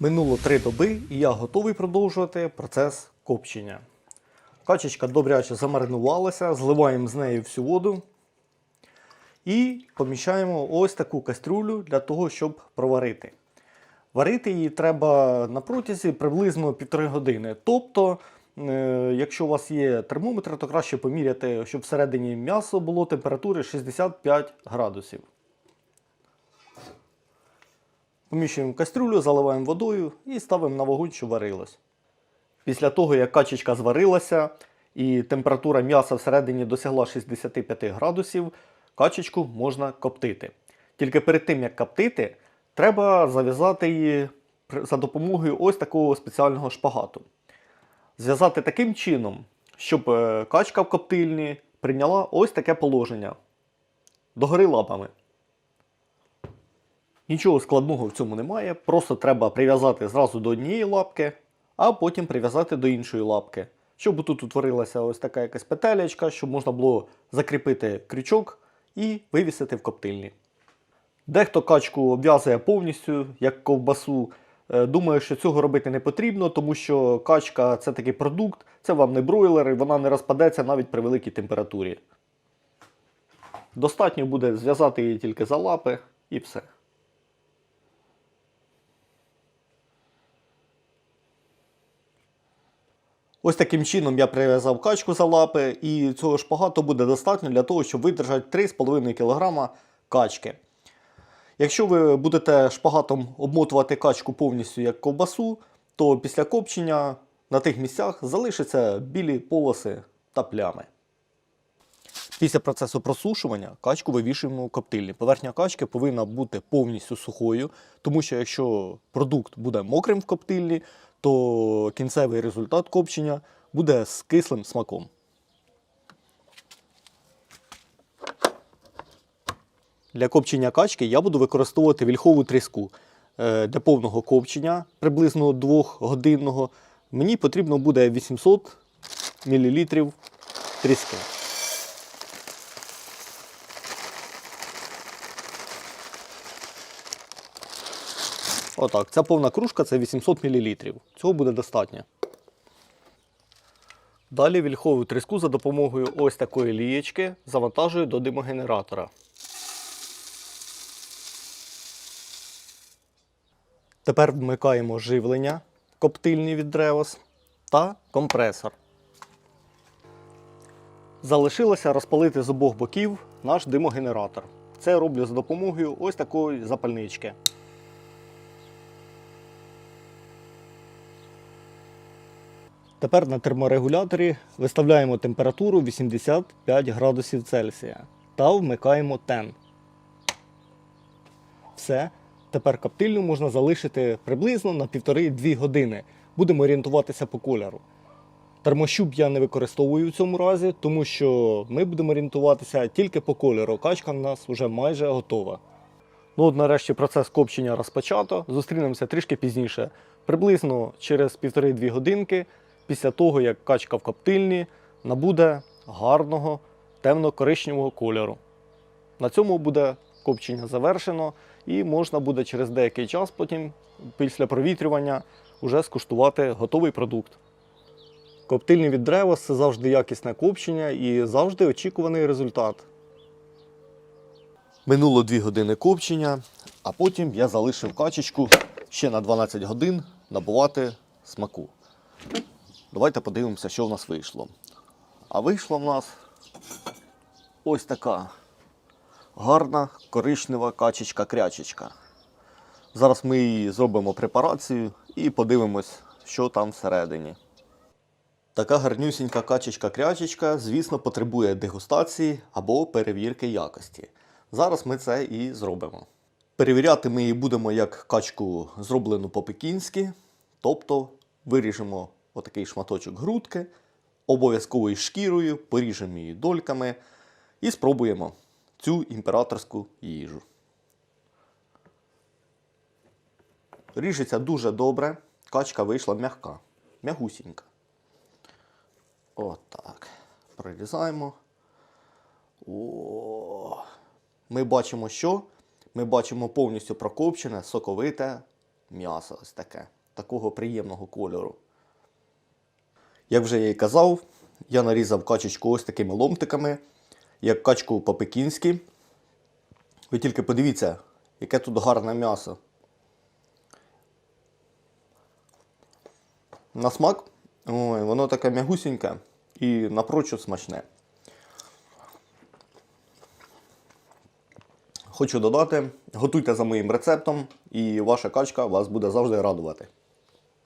Минуло три доби, і я готовий продовжувати процес копчення. Качечка добряче замаринувалася, зливаємо з неї всю воду і поміщаємо ось таку кастрюлю для того, щоб проварити. Варити її треба на протязі приблизно півтори години. Тобто, е, якщо у вас є термометр, то краще поміряти, щоб всередині м'ясо було температури 65 градусів. Поміщуємо кастрюлю, заливаємо водою і ставимо на вогонь, щоб варилось. Після того, як качечка зварилася і температура м'яса всередині досягла 65 градусів, качечку можна коптити. Тільки перед тим, як коптити, треба зав'язати її за допомогою ось такого спеціального шпагату. Зв'язати таким чином, щоб е, качка в коптильні прийняла ось таке положення. Догори лапами. Нічого складного в цьому немає, просто треба прив'язати зразу до однієї лапки, а потім прив'язати до іншої лапки. Щоб тут утворилася ось така якась петелечка, щоб можна було закріпити крючок і вивісити в коптильні. Дехто качку обв'язує повністю, як ковбасу. Е, Думаю, що цього робити не потрібно, тому що качка це такий продукт, це вам не бройлер, і вона не розпадеться навіть при великій температурі. Достатньо буде зв'язати її тільки за лапи і все. Ось таким чином я прив'язав качку за лапи, і цього шпагату буде достатньо для того, щоб видержати 3,5 кг качки. Якщо ви будете шпагатом обмотувати качку повністю як ковбасу, то після копчення на тих місцях залишаться білі полоси та плями. Після процесу просушування качку вивішуємо в коптильні. Поверхня качки повинна бути повністю сухою, тому що якщо продукт буде мокрим в коптильні, то кінцевий результат копчення буде з кислим смаком. Для копчення качки я буду використовувати вільхову тріску. Е, Для повного копчення, приблизно 2-годинного, мені потрібно буде 800 мл тріски. Отак, ця повна кружка це 800 мл. Цього буде достатньо. Далі вільхову тріску за допомогою ось такої лієчки завантажую до димогенератора. Тепер вмикаємо живлення коптильні від Древос та компресор. Залишилося розпалити з обох боків наш димогенератор. Це роблю за допомогою ось такої запальнички. Тепер на терморегуляторі виставляємо температуру 85 градусів Цельсія та вмикаємо тен. Все. Тепер коптильню можна залишити приблизно на 1,5-2 години. Будемо орієнтуватися по кольору. Термощуп я не використовую в цьому разі, тому що ми будемо орієнтуватися тільки по кольору. Качка в нас вже майже готова. Ну от нарешті процес копчення розпочато. Зустрінемося трішки пізніше, приблизно через 1,5-2 годинки, після того, як качка в коптильні набуде гарного темно-коричневого кольору. На цьому буде копчення завершено, і можна буде через деякий час потім, після провітрювання, уже скуштувати готовий продукт. Коптильні від Древос це завжди якісне копчення і завжди очікуваний результат. Минуло 2 години копчення, а потім я залишив качечку ще на 12 годин набувати смаку. Давайте подивимося, що в нас вийшло. А вийшла в нас ось така гарна коричнева качечка-крячечка. Зараз ми її зробимо препарацію і подивимось, що там всередині. Така гарнюсінька качечка-крячечка, звісно, потребує дегустації або перевірки якості. Зараз ми це і зробимо. Перевіряти ми її будемо як качку зроблену по-пекінськи, тобто виріжемо отакий шматочок грудки, обов'язково із шкірою, поріжемо її дольками і спробуємо цю імператорську їжу. Ріжеться дуже добре, качка вийшла м'яка, м'ягусінька. Отак. Прорізаємо. О. Ми бачимо, що? Ми бачимо повністю прокопчене, соковите м'ясо ось таке, такого приємного кольору. Як вже я і казав, я нарізав качечку ось такими ломтиками, як качку по-пекінськи. Ви тільки подивіться, яке тут гарне м'ясо. На смак, ой, воно таке м'ягусіньке і напрочуд смачне. Хочу додати, готуйте за моїм рецептом, і ваша качка вас буде завжди радувати.